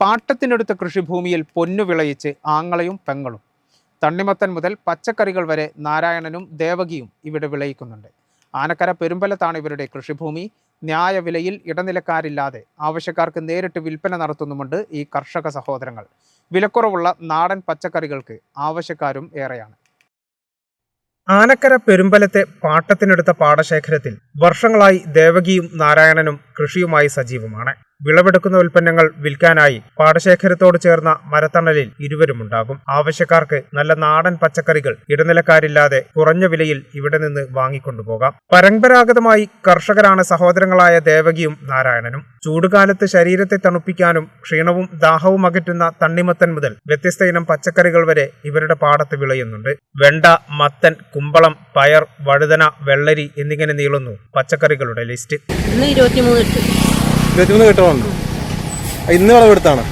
പാട്ടത്തിനെടുത്ത കൃഷിഭൂമിയിൽ പൊന്നു വിളയിച്ച് ആങ്ങളയും പെങ്ങളും. തണ്ണിമത്തൻ മുതൽ പച്ചക്കറികൾ വരെ നാരായണനും ദേവകിയും ഇവിടെ വിളയിക്കുന്നുണ്ട്. ആനക്കര പെരുമ്പലത്താണ് ഇവരുടെ കൃഷിഭൂമി. ന്യായവിലയിൽ ഇടനിലക്കാരില്ലാതെ ആവശ്യക്കാർക്ക് നേരിട്ട് വിൽപ്പന നടത്തുന്നുമുണ്ട് ഈ കർഷക സഹോദരങ്ങൾ. വിലക്കുറവുള്ള നാടൻ പച്ചക്കറികൾക്ക് ആവശ്യക്കാരും ഏറെയാണ്. ആനക്കര പെരുമ്പലത്തെ പാട്ടത്തിനെടുത്ത പാടശേഖരത്തിൽ വർഷങ്ങളായി ദേവകിയും നാരായണനും കൃഷിയുമായി സജീവമാണ്. വിളവെടുക്കുന്ന ഉൽപ്പന്നങ്ങൾ വിൽക്കാനായി പാടശേഖരത്തോട് ചേർന്ന മരത്തണലിൽ ഇരുവരുമുണ്ടാകും. ആവശ്യക്കാർക്ക് നല്ല നാടൻ പച്ചക്കറികൾ ഇടനിലക്കാരില്ലാതെ കുറഞ്ഞ വിലയിൽ ഇവിടെ നിന്ന് വാങ്ങിക്കൊണ്ടുപോകാം. പരമ്പരാഗതമായി കർഷകരാണ് സഹോദരങ്ങളായ ദേവകിയും നാരായണനും. ചൂടുകാലത്ത് ശരീരത്തെ തണുപ്പിക്കാനും ക്ഷീണവും ദാഹവും അകറ്റുന്ന തണ്ണിമത്തൻ മുതൽ വ്യത്യസ്ത ഇനം പച്ചക്കറികൾ വരെ ഇവരുടെ പാടത്ത് വിളയുന്നുണ്ട്. വെണ്ട മത്തൻ കുമ്പളം പയർ വഴുതന വെള്ളരി എന്നിങ്ങനെ നീളുന്നു പച്ചക്കറികളുടെ ലിസ്റ്റ്. ഇരുപത്തിമൂന്ന് ഇരുപത്തിമൂന്ന് കിട്ടുന്നുണ്ട് ഇന്ന് വിളവെടുത്താണ്.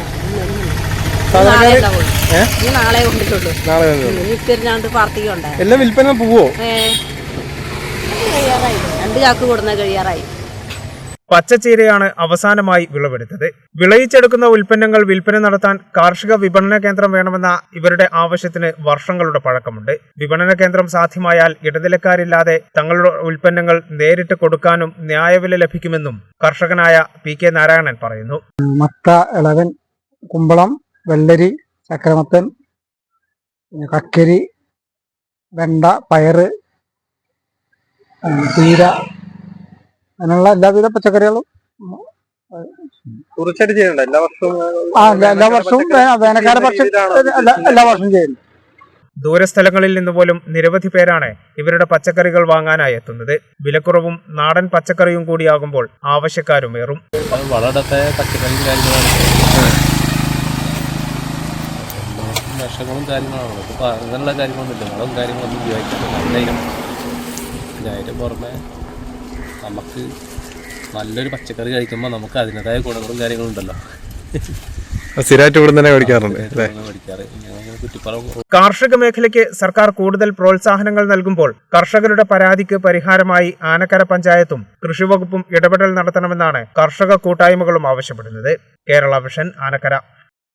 എല്ലാം വിൽപ്പന പോവോ? രണ്ട് ചാക്ക് കൊടുന്ന കഴിയാറായി. പച്ചച്ചീരയാണ് അവസാനമായി വിളവെടുത്തത്. വിളയിച്ചെടുക്കുന്ന ഉൽപ്പന്നങ്ങൾ വിൽപ്പന നടത്താൻ കാർഷിക വിപണന കേന്ദ്രം വേണമെന്ന ഇവരുടെ ആവശ്യത്തിന് വർഷങ്ങളുടെ പഴക്കമുണ്ട്. വിപണന കേന്ദ്രം സാധ്യമായാൽ ഇടനിലക്കാരില്ലാതെ തങ്ങളുടെ ഉൽപ്പന്നങ്ങൾ നേരിട്ട് കൊടുക്കാനും ന്യായവില ലഭിക്കുമെന്നും കർഷകനായ പി കെ നാരായണൻ പറയുന്നു. മത്ത ഇളവൻ കുമ്പളം വെള്ളരി ചക്രമത്തൻ കക്കരി വെണ്ട പയറ് തീര അങ്ങനെയുള്ള എല്ലാവിധ പച്ചക്കറികളും തീർച്ചയായിട്ടും ചെയ്യണ്ട എല്ലാ വർഷവും ആ എല്ലാ- എല്ലാ വർഷവും വേ- വേനൽക്കാല പക്ഷം എല്ലാ എല്ലാ വർഷവും ചെയ്യുന്നു ദൂരസ്ഥലങ്ങളിൽ നിന്ന് പോലും നിരവധി പേരാണ് ഇവരുടെ പച്ചക്കറികൾ വാങ്ങാനായി എത്തുന്നത്. വിലക്കുറവും നാടൻ പച്ചക്കറിയും കൂടിയാകുമ്പോൾ ആവശ്യക്കാരും ഏറും. അത് വളമിടത്തെ പച്ചക്കറിയും കാര്യങ്ങളാണ്. വിഷങ്ങളും കാര്യങ്ങളാണ് ഇപ്പോൾ അങ്ങനെയുള്ള കാര്യങ്ങളൊന്നുമില്ല. വളവും കാര്യങ്ങളൊന്നും ഉപയോഗിക്കുന്നില്ല അതിനായിരം പിന്നെ അതിന് പുറമെ നമുക്ക് നല്ലൊരു പച്ചക്കറി കഴിക്കുമ്പോൾ നമുക്ക് അതിന്റെതായ ഗുണങ്ങളും കാര്യങ്ങളും ഉണ്ടല്ലോ. സ്ഥിരമായിട്ട് ഇവിടെ തന്നെ മേടിക്കാറുണ്ട് കാർഷിക മേഖലയ്ക്ക് സർക്കാർ കൂടുതൽ പ്രോത്സാഹനങ്ങൾ നൽകുമ്പോൾ കർഷകരുടെ പരാതിക്ക് പരിഹാരമായി ആനക്കര പഞ്ചായത്തും കൃഷിവകുപ്പും ഇടപെടൽ നടത്തണമെന്നാണ് കർഷക കൂട്ടായ്മകളും ആവശ്യപ്പെടുന്നത്. കേരള വിഷൻ ആനക്കര.